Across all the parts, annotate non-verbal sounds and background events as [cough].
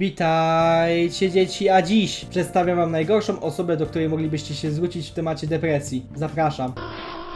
Witajcie dzieci, a dziś przedstawiam wam najgorszą osobę, do której moglibyście się zwrócić w temacie depresji. Zapraszam.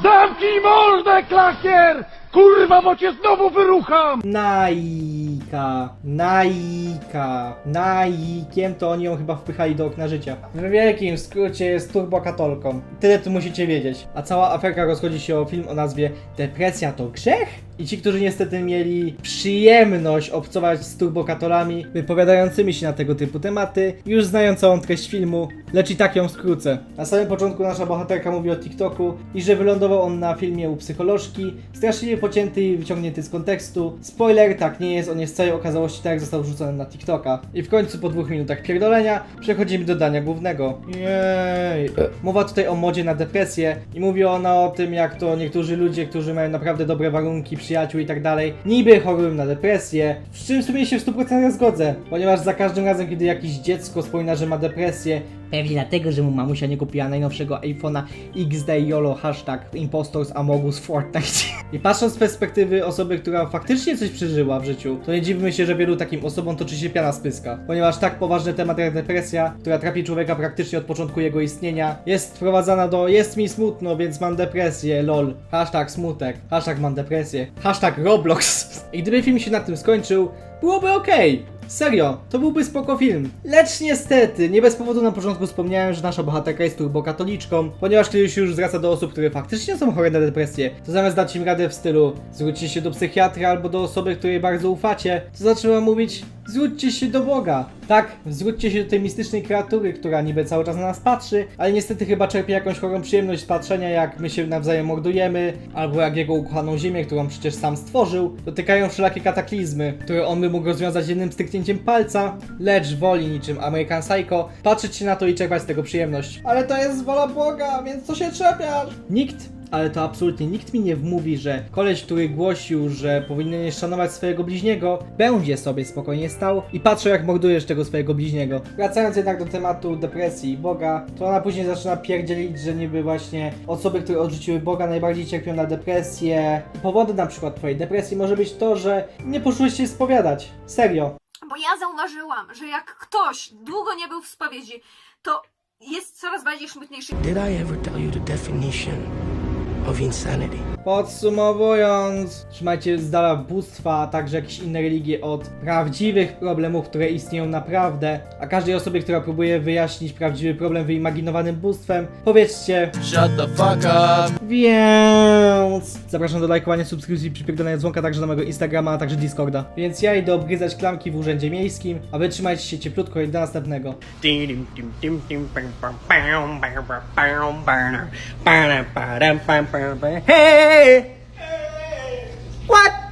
Zamknij mordę, klakier! Kurwa, bo cię znowu wyrucham! Naika, Naika, Naikiem to oni ją chyba wpychali do okna życia. W wielkim skrócie jest turbokatolką. Tyle tu musicie wiedzieć. A cała aferka rozchodzi się o film o nazwie Depresja to grzech? I ci, którzy niestety mieli przyjemność obcować z turbokatolami wypowiadającymi się na tego typu tematy, już znają całą treść filmu, lecz i tak ją skrócę. Na samym początku nasza bohaterka mówi o TikToku i że wylądował on na filmie u psycholożki, straszliwie pocięty i wyciągnięty z kontekstu. Spoiler, tak nie jest, on jest w całej okazałości tak jak został wrzucony na TikToka. I w końcu po dwóch minutach pierdolenia przechodzimy do dania głównego. Jej. Mowa tutaj o modzie na depresję i mówi ona o tym, jak to niektórzy ludzie, którzy mają naprawdę dobre warunki, przyjaciół i tak dalej, niby chorują na depresję, z czym w sumie się w 100% zgodzę, ponieważ za każdym razem, kiedy jakieś dziecko wspomina, że ma depresję, pewnie dlatego, że mu mamusia nie kupiła najnowszego iPhone'a XD YOLO hashtag Impostors Amogus Fortnite. I patrząc z perspektywy osoby, która faktycznie coś przeżyła w życiu, to nie dziwmy się, że wielu takim osobom toczy się piana z pyska. Ponieważ tak poważny temat jak depresja, która trapi człowieka praktycznie od początku jego istnienia, jest wprowadzana do jest mi smutno, więc mam depresję, lol. Hashtag smutek, hashtag mam depresję, hashtag Roblox. [laughs] I gdyby film się na tym skończył, byłoby okej. Serio, to byłby spoko film. Lecz niestety, nie bez powodu na początku wspomniałem, że nasza bohaterka jest turbokatoliczką, ponieważ kiedy się już zwraca do osób, które faktycznie są chore na depresję, to zamiast dać im radę w stylu zwróćcie się do psychiatra albo do osoby, której bardzo ufacie, to zaczęła mówić zwróćcie się do Boga. Tak, zwróćcie się do tej mistycznej kreatury, która niby cały czas na nas patrzy, ale niestety chyba czerpie jakąś chorą przyjemność z patrzenia, jak my się nawzajem mordujemy, albo jak jego ukochaną ziemię, którą przecież sam stworzył, dotykają wszelakie kataklizmy, które on by mógł rozwiązać jednym stryknięciem palca, lecz woli niczym American Psycho patrzeć się na to i czerpać z tego przyjemność. Ale to jest wola Boga, więc co się czepiasz? Nikt ale to absolutnie nikt mi nie wmówi, że koleś, który głosił, że powinieneś szanować swojego bliźniego, będzie sobie spokojnie stał i patrzał jak mordujesz tego swojego bliźniego. Wracając jednak do tematu depresji i Boga, to ona później zaczyna pierdzielić, że niby właśnie osoby, które odrzuciły Boga najbardziej cierpią na depresję. Powodem na przykład twojej depresji może być to, że nie poczułeś się spowiadać. Serio. Bo ja zauważyłam, że jak ktoś długo nie był w spowiedzi, to jest coraz bardziej smutniejszy. Did I ever tell you the definition of insanity? Podsumowując, trzymajcie z dala bóstwa, a także jakieś inne religie od prawdziwych problemów, które istnieją naprawdę. A każdej osobie, która próbuje wyjaśnić prawdziwy problem wyimaginowanym bóstwem, powiedzcie Shut the fuck up! więc zapraszam do lajkowania, subskrypcji, przypierdolenia dzwonka także na mojego Instagrama, a także Discorda. Więc ja idę obgryzać klamki w urzędzie miejskim, a wy trzymajcie się cieplutko i do następnego. Hey! What?